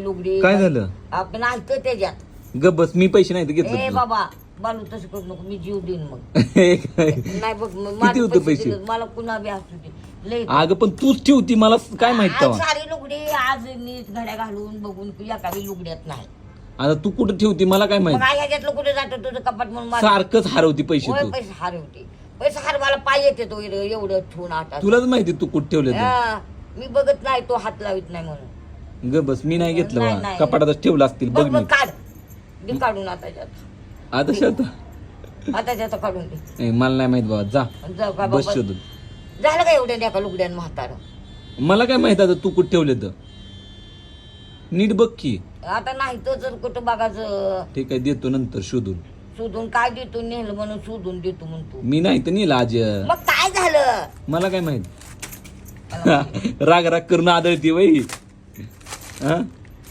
लुगडी काय झालं? आपण ऐकतो त्याच्यात. ग बस मी पैसे नाही ए घेतलं बाबा बालू तसं करू नको मी जीव देईन मग. नाही बघ मग किती माझे होते पैसे? दिले, मला कुणा बी असू दे. लय अगं पण तूच ठेवती मला काय माहीत आज तेव्हा सारी लुगडी आज नीट घड्या घालून बघून या काही लुगड्यात नाही. आता तू कुठं ठेवती मला काय मग माहीत कुठे जातं? तुझं कपाट म्हणून सारखंच हरवती पैसे होय तू. पैसे हरवते. पैसे हरवायला पाय येते तो एवढं- एवढं ठेवून आता तुलाच माहिती तू कुठं ठेवलं ते. हा, मी बघत नाही तो हात लावित नाही म्हणून. ग बस मी नाही घेतलं नाही, बा. नाही. कपाटातच ठेवलं असतील बघ बघ बघ मी. काढ. दे काढून आता. शोध. आताच्यात काढून दे. ए, मला नाही माहीत बाबा जा. जाऊ का बस बाबा शोधून. झालं का एवढ्या द्या का लुगड्यान म्हातारं? मला काय माहीत आता तू कुठं ठेवले तर? नीट बघ की. आता नाही तर जर कुठं बघायचं. ठीक आहे देतो नंतर शोधून. शोधून काय देतो नेलं म्हणून शोधून देतो म्हणतो. मी नाही तर नेला आज. मग काय झालं? मला काय माहीत? राग राग करून आदळती वही हा